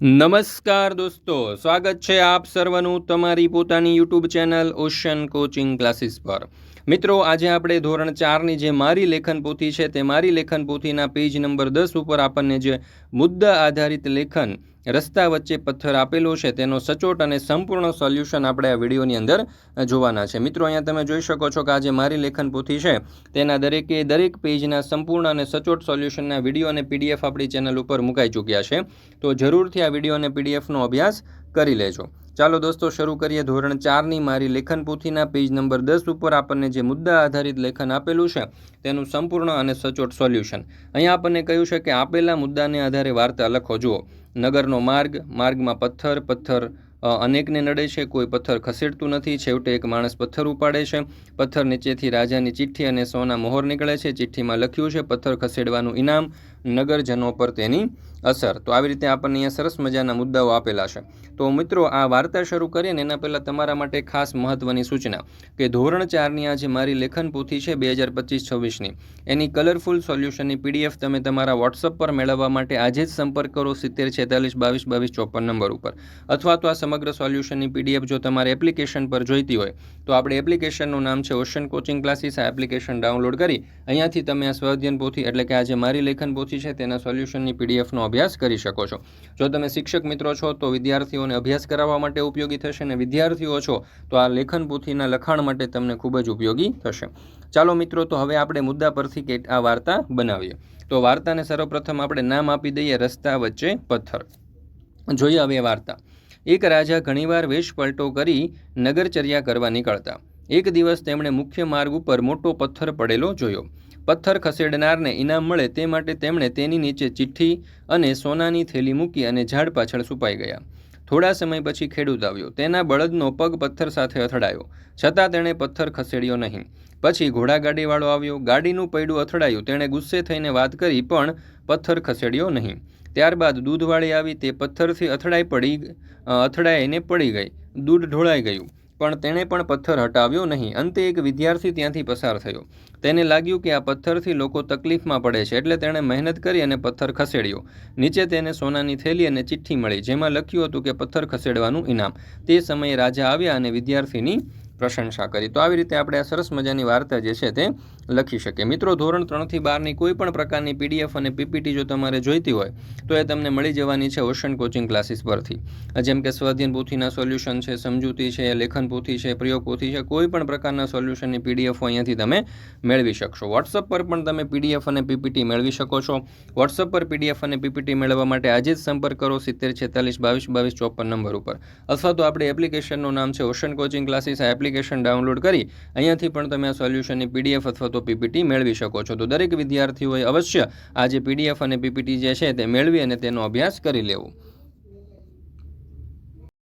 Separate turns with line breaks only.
નમસ્કાર દોસ્તો, સ્વાગત છે આપ સર્વનું તમારી પોતાની YouTube channel Ocean coaching classes પર. મિત્રો, આજે આપણે ધોરણ ચારની જે મારી લેખન પોથી છે તે મારી લેખન પોથીના પેજ નંબર દસ ઉપર આપણને જે મુદ્દા આધારિત લેખન રસ્તા વચ્ચે પથ્થર આપેલો છે તેનો સચોટ અને સંપૂર્ણ સોલ્યુશન આપણે આ વિડીયોની અંદર જોવાના છે. મિત્રો, અહીંયા તમે જોઈ શકો છો કે આજે મારી લેખન પોથી છે તેના દરેકે દરેક પેજના સંપૂર્ણ અને સચોટ સોલ્યુશનના વીડિયો અને પીડીએફ આપણી ચેનલ ઉપર મુકાઈ ચૂક્યા છે. તો જરૂરથી આ વીડિયો અને પીડીએફનો અભ્યાસ કરી લેજો. ચાલો દોસ્તો, શરૂ કરીએ ધોરણ ચારની મારી લેખન પોથીના પેજ નંબર દસ ઉપર આપણને જે મુદ્દા આધારિત લેખન આપેલું છે, તેનું સંપૂર્ણ અને સચોટ સોલ્યુશન. અહીંયા આપણને કહ્યું છે કે આપેલા મુદ્દાને આધારે વાર્તા લખો. જુઓ, નગરનો માર્ગ, માર્ગમાં પથ્થર પથ્થર અનેકને નડે છે, કોઈ પથ્થર ખસેડતું નથી, છેવટે એક માણસ પથ્થર ઉપાડે છે. પથ્થર નીચેથી રાજાની ચિઠ્ઠી અને સોના મોહર નીકળે છે. ચિઠ્ઠીમાં લખ્યું છે, પથ્થર ખસેડવાનું ઇનામ નગરજનો પર તેની અસર. તો આવી રીતે આપણને અહીંયા સરસ મજાના મુદ્દાઓ આપેલા છે. તો મિત્રો, આ વાર્તા શરૂ કરીએ ને એના પહેલાં તમારા માટે ખાસ મહત્ત્વની સૂચના કે ધોરણ ચારની આ જે મારી લેખન પોથી છે બે હજાર પચીસ છવ્વીસની, એની કલરફુલ સોલ્યુશનની પીડીએફ તમે તમારા વોટ્સઅપ પર મેળવવા માટે આજે જ સંપર્ક કરો સિત્તેર છેતાલીસ બાવીસ બાવીસ ચોપન નંબર ઉપર. અથવા તો આ સમગ્ર સોલ્યુશનની પીડીએફ જો તમારે એપ્લિકેશન પર જોઈતી હોય તો આપણે એપ્લિકેશનનું નામ છે ઓશન કોચિંગ ક્લાસીસ. આ એપ્લિકેશન ડાઉનલોડ કરી અહીંયાથી તમે આ સ્વાધ્યન પોથી, એટલે કે આ જે મારી લેખન પોથી છે, તેના સોલ્યુશનની પીડીએફનો અભ્યાસ કરી શકો છો. જો તમે શિક્ષક મિત્રો છો, તો વિદ્યાર્થીઓને અભ્યાસ કરાવવા માટે ઉપયોગી થશે અને વિદ્યાર્થીઓ છો, તો આ લેખન પોથીના લખાણ માટે તમને ખૂબ જ ઉપયોગી થશે. ચાલો મિત્રો, તો હવે આપણે મુદ્દા પરથી આ વાર્તા બનાવીએ. તો વાર્તાને સર્વપ્રથમ આપણે નામ આપી દઈએ રસ્તા વચ્ચે પથ્થર. જોઈએ હવે વાર્તા. એક રાજા ઘણીવાર વેશપલટો કરી નગરચર્યા કરવા નીકળતા. એક દિવસ તેમણે મુખ્ય માર્ગ ઉપર મોટો પથ્થર પડેલો જોયો. પથ્થર ખસેડનારને ઇનામ મળે તે માટે તેમણે તેની નીચે ચિઠ્ઠી અને સોનાની થેલી મૂકી અને ઝાડ પાછળ છુપાઈ ગયા. થોડા સમય પછી ખેડૂત આવ્યો. તેના બળદનો પગ પથ્થર સાથે અથડાયો. છતાં તેણે પથ્થર ખસેડ્યો નહીં. પછી ઘોડાગાડીવાળો આવ્યો. ગાડીનું પૈડું અથડાયું. તેણે ગુસ્સે થઈને વાત કરી, પણ પથ્થર ખસેડ્યો નહીં. ત્યારબાદ દૂધવાળી આવી તે પથ્થરથી અથડાઈ પડી અથડાઈને પડી ગઈ. દૂધ ઢોળાઈ ગયું. પણ તેણે પણ પથ્થર હટાવ્યો નહીં. અંતે એક વિદ્યાર્થી ત્યાંથી પસાર થયો. તેને લાગ્યું કે આ પથ્થરથી લોકો તકલીફમાં પડે છે, એટલે તેણે મહેનત કરી અને પથ્થર ખસેડ્યો. નીચે તેને સોનાની થેલી અને ચિઠ્ઠી મળી, જેમાં લખ્યું હતું કે પથ્થર ખસેડવાનું ઇનામ. તે સમયે રાજા આવ્યા અને વિદ્યાર્થીની પ્રશંસા કરી. તો આવી રીતે આપણે આ સરસ મજાની વાર્તા જે છે તે લખી શકીએ. મિત્રો, ધોરણ ત્રણથી બારની કોઈ પણ પ્રકારની પીડીએફ અને પીપીટી જો તમારે જોઈતી હોય, તો એ તમને મળી જવાની છે ઓશન કોચિંગ ક્લાસીસ પરથી. જેમ કે સ્વાધીન પોથીના સોલ્યુશન છે, સમજૂતી છે, લેખન પોથી છે, પ્રયોગ પોથી છે, કોઈ પણ પ્રકારના સોલ્યુશનની પીડીએફ અહીંયાથી તમે મેળવી શકશો. વોટ્સઅપ પર પણ તમે પીડીએફ અને પીપીટી મેળવી શકો છો. વોટ્સઅપ પર પીડીએફ અને પીપીટી મેળવવા માટે આજે જ સંપર્ક કરો સિત્તેર છેતાલીસ બાવીસ બાવીસ ચોપન નંબર ઉપર. અથવા તો આપણે એપ્લિકેશનનું નામ છે ઓશન કોચિંગ ક્લાસીસ આ એપ્લિકેશન ડાઉનલોડ કરી અહીંયાથી પણ તમે આ સોલ્યુશનની પીડીએફ અથવા તો પીપીટી મેળવી શકો છો. તો દરેક વિદ્યાર્થીઓએ અવશ્ય આ જે પીડીએફ અને પીપીટી જે છે તે મેળવી અને તેનો અભ્યાસ કરી લેવો.